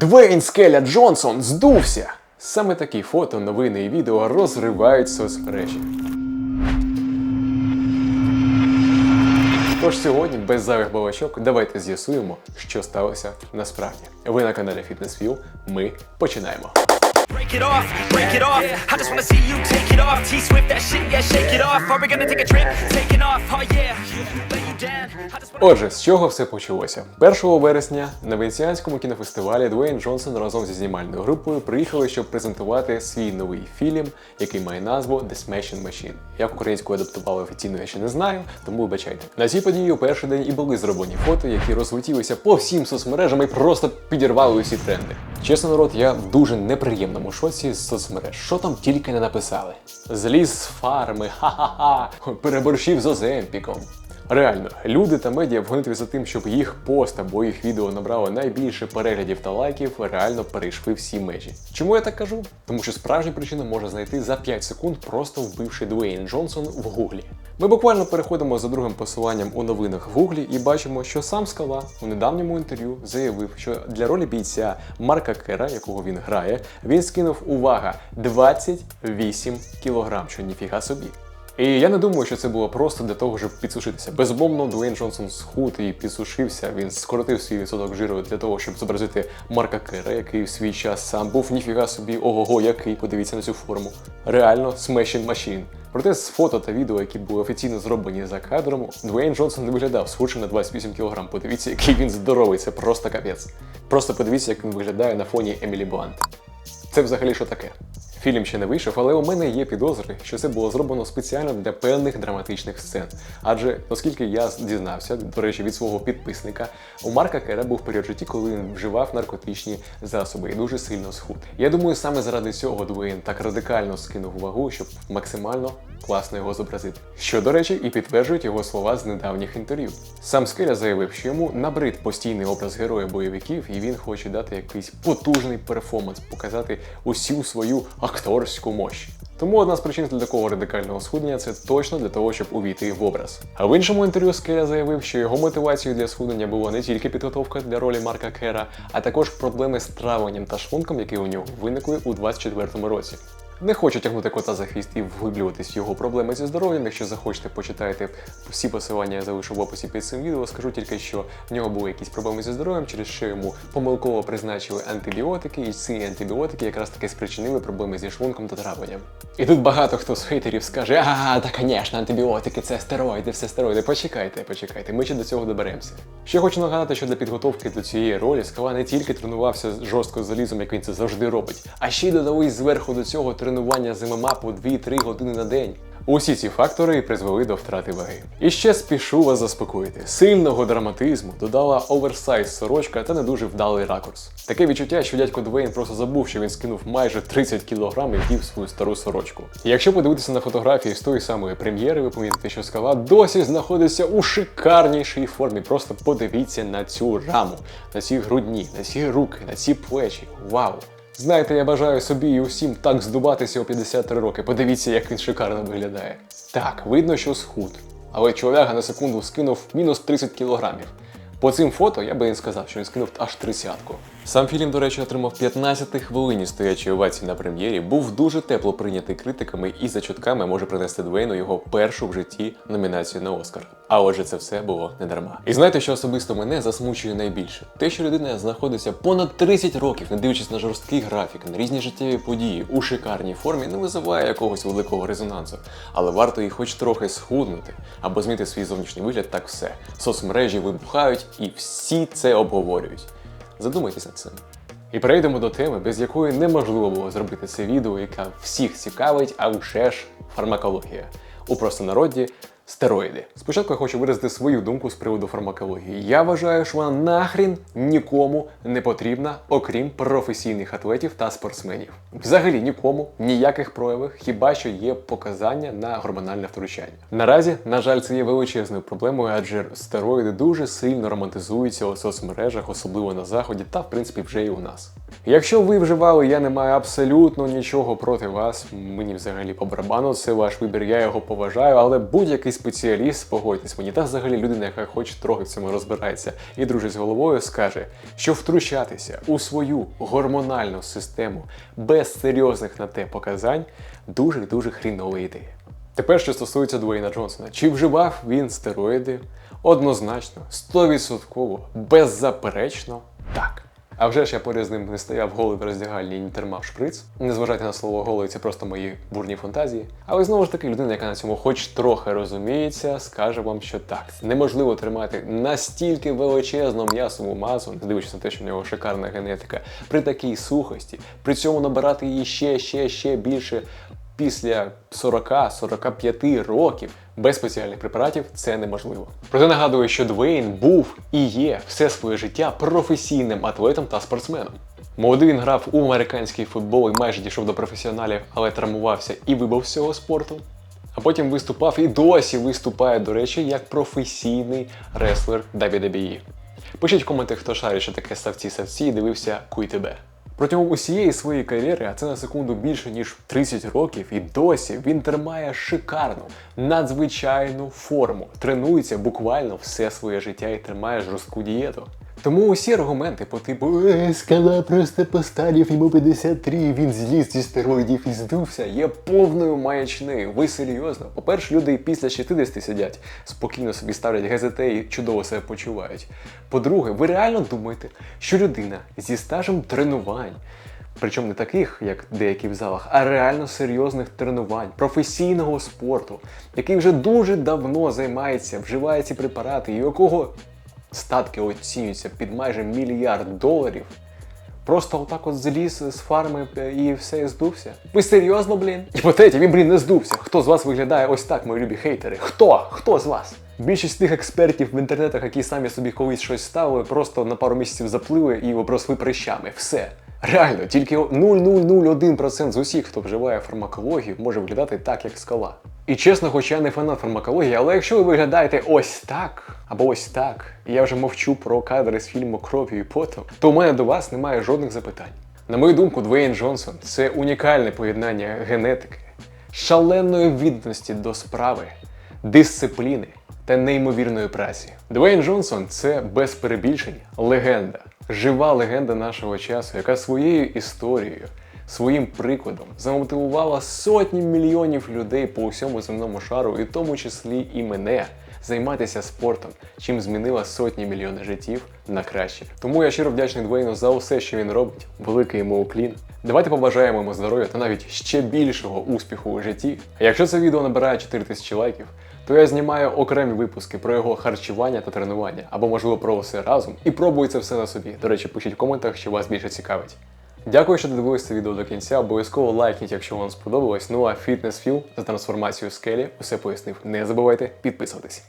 Двейн Скеля Джонсон здувся! Саме такі фото, новини і відео розривають соцмережі. Тож сьогодні, без зайвих балачок, давайте з'ясуємо, що сталося насправді. Ви на каналі FitnessFuel, Ми починаємо. Break it off, break it off. I just wanna see you take it off. T Swift, that shit, yeah, shake it off. Are we gonna take a trip? Taking off, oh yeah. Отже, з чого все почалося? 1 вересня на Венеціанському кінофестивалі Дуейн Джонсон разом зі знімальною групою приїхали, щоб презентувати свій новий фільм, який має назву The Smashing Machine. Як українською адаптували офіційно, я ще не знаю, тому вибачайте. На цій події у перший день і були зроблені фото, які розлетілися по всім соцмережам і просто підірвали усі тренди. Чесно, народ, я дуже неприємному шоці з соцмереж. Що там тільки не написали? Зліз з фарми, ха-ха-ха, переборщив з Оземпіком. Реально, люди та медіа в гонитві за тим, щоб їх пост або їх відео набрало найбільше переглядів та лайків, реально перейшли всі межі. Чому я так кажу? Тому що справжню причину можна знайти за 5 секунд, просто вбивши Дуейн Джонсон в гуглі. Ми буквально переходимо за другим посиланням у новинах в гуглі і бачимо, що сам Скала у недавньому інтерв'ю заявив, що для ролі бійця Марка Кера, якого він грає, він скинув увага 28 кілограм, що ніфіга собі. І я не думаю, що це було просто для того, щоб підсушитися. Безумовно, Дуейн Джонсон схуд і підсушився. Він скоротив свій відсоток жиру для того, щоб зобразити Марка Кера, який в свій час сам був ніфіга собі ого-го, який. Подивіться на цю форму. Реально смешін машин. Проте з фото та відео, які були офіційно зроблені за кадром, Дуейн Джонсон не виглядав схудшим на 28 кг. Подивіться, який він здоровий, це просто капець. Просто подивіться, як він виглядає на фоні Емілі Блант. Це взагалі що таке? Фільм ще не вийшов, але у мене є підозри, що це було зроблено спеціально для певних драматичних сцен. Адже, оскільки я дізнався, до речі, від свого підписника, у Марка Кера був період житті, коли він вживав наркотичні засоби і дуже сильно схуд. Я думаю, саме заради цього Дуейн так радикально скинув вагу, щоб максимально класно його зобразити. Що, до речі, і підтверджують його слова з недавніх інтерв'ю. Сам Скеля заявив, що йому набрид постійний образ героя бойовиків, і він хоче дати якийсь потужний перформанс, показати усю свою акторську мощь. Тому одна з причин для такого радикального схуднення це точно для того, щоб увійти в образ. А в іншому інтерв'ю Скеля заявив, що його мотивацією для схуднення було не тільки підготовка для ролі Марка Кера, а також проблеми з травленням та шлунком, які у нього виникли у 24-му році. Не хочу тягнути кота за хвіст і вглиблюватись в його проблеми зі здоров'ям. Якщо захочете, почитайте всі посилання я залишу в описі під цим відео. Скажу тільки, що в нього були якісь проблеми зі здоров'ям, через що йому помилково призначили антибіотики, і ці антибіотики якраз таки спричинили проблеми зі шлунком та травленням. І тут багато хто з хейтерів скаже: а, та, звісно, антибіотики, це стероїди, все стероїди. Почекайте, почекайте, ми ще до цього доберемося. Ще хочу нагадати, що для підготовки до цієї ролі скала не тільки тренувався жорстко з залізом, як він це завжди робить, а ще й додали зверху до цього тренування з ММА по 2-3 години на день. Усі ці фактори призвели до втрати ваги. І ще спішу вас заспокоїти. Сильного драматизму додала оверсайз сорочка та не дуже вдалий ракурс. Таке відчуття, що дядько Двейн просто забув, що він скинув майже 30 кг і вдів свою стару сорочку. Якщо подивитися на фотографії з тої самої прем'єри, ви помітите, що скала досі знаходиться у шикарнішій формі. Просто подивіться на цю раму, на ці грудні, на ці руки, на ці плечі. Вау! Знаєте, я бажаю собі і усім так здубатися у 53 роки. Подивіться, як він шикарно виглядає. Так, видно, що схуд. Але чоловіка на секунду скинув мінус 30 кілограмів. По цим фото я би не сказав, що він скинув аж тридцятку. Сам фільм, до речі, отримав 15 хвилині стоячої овації на прем'єрі, був дуже тепло прийнятий критиками і за чутками може принести Двейну його першу в житті номінацію на Оскар. А отже, це все було не дарма. І знаєте, що особисто мене засмучує найбільше? Те, що людина знаходиться понад 30 років, не дивлячись на жорсткий графік, на різні життєві події у шикарній формі, не визиває якогось великого резонансу. Але варто їй хоч трохи схуднути або змінити свій зовнішній вигляд, так все. Соцмережі вибухають і всі це обговорюють. Задумайтесь над цим. І перейдемо до теми, без якої неможливо було зробити це відео, яка всіх цікавить, а вже ж фармакологія. У простонароді стероїди. Спочатку я хочу виразити свою думку з приводу фармакології. Я вважаю, що вона нахрін нікому не потрібна, окрім професійних атлетів та спортсменів. Взагалі нікому ніяких проявів, хіба що є показання на гормональне втручання. Наразі, на жаль, це є величезною проблемою, адже стероїди дуже сильно романтизуються у соцмережах, особливо на заході, та в принципі вже і у нас. Якщо ви вживали, я не маю абсолютно нічого проти вас. Мені взагалі по барабану, це ваш вибір, я його поважаю, але будь-який спеціаліст, погодьтесь мені, та взагалі людина, яка хоч трохи в цьому розбирається і дружить з головою, скаже, що втручатися у свою гормональну систему без серйозних на те показань дуже дуже хрінова ідея. Тепер, що стосується Дуейна Джонсона, чи вживав він стероїди? Однозначно, 100%, беззаперечно так. А вже ж я поряд з ним не стояв голий в роздягальні і не термав шприц. Не на слово голий, це просто мої бурні фантазії. Але знову ж таки, людина, яка на цьому хоч трохи розуміється, скаже вам, що так, неможливо тримати настільки величезну м'ясову масу, не дивлячись на те, що в нього шикарна генетика, при такій сухості, при цьому набирати її ще, ще, ще більше після 40-45 років без спеціальних препаратів це неможливо. Проте нагадую, що Двейн був і є все своє життя професійним атлетом та спортсменом. Молодий він грав у американський футбол і майже дійшов до професіоналів, але травмувався і вибув з цього спорту. А потім виступав і досі виступає, до речі, як професійний реслер WWE. Пишіть в коментах, хто шарить, що таке ставці-савці і дивився Куй тебе. Протягом усієї своєї кар'єри, а це на секунду більше ніж 30 років, і досі він тримає шикарну, надзвичайну форму, тренується буквально все своє життя і тримає жорстку дієту. Тому усі аргументи по типу «Е, скала просто постарів йому 53, він зліз зі стероїдів і здувся, є повною маячнею. Ви серйозно? По-перше, люди і після 60 сидять, спокійно собі ставлять ГЗТ і чудово себе почувають. По-друге, ви реально думаєте, що людина зі стажем тренувань, Причому не таких, як деякі в залах, а реально серйозних тренувань, професійного спорту, який вже дуже давно займається, вживає ці препарати, і у якого статки оцінюються під майже мільярд доларів. Просто отак от зліз з фарми е, і все і здувся. Ви серйозно, блін? І по третє, він, блін, не здувся. Хто з вас виглядає ось так, мої любі хейтери? Хто? Хто з вас? Більшість тих експертів в інтернетах, які самі собі колись щось ставили, просто на пару місяців запливи і обросли прищами. Все. Реально, тільки 0,001% з усіх, хто вживає фармакологію, може виглядати так, як скала. І чесно, хоч я не фанат фармакології, але якщо ви виглядаєте ось так, або ось так, і я вже мовчу про кадри з фільму Кров'ю і потом, то у мене до вас немає жодних запитань. На мою думку, Двейн Джонсон це унікальне поєднання генетики, шаленої відданості до справи, дисципліни та неймовірної праці. Двейн Джонсон це без перебільшень легенда, жива легенда нашого часу, яка своєю історією, своїм прикладом замотивувала сотні мільйонів людей по усьому земному шару, і в тому числі і мене. Займатися спортом, чим змінила сотні мільйонів життів на краще. Тому я щиро вдячний Двейну за усе, що він робить. Великий йому уклін. Давайте побажаємо йому здоров'я та навіть ще більшого успіху у житті. А якщо це відео набирає 4000 лайків, то я знімаю окремі випуски про його харчування та тренування, або можливо про все разом, і пробую це все на собі. До речі, пишіть в коментах, що вас більше цікавить. Дякую, що додивилися відео до кінця. Обов'язково лайкніть, якщо вам сподобалось. Ну а фітнес філ за трансформацію скелі усе пояснив. Не забувайте підписуватись.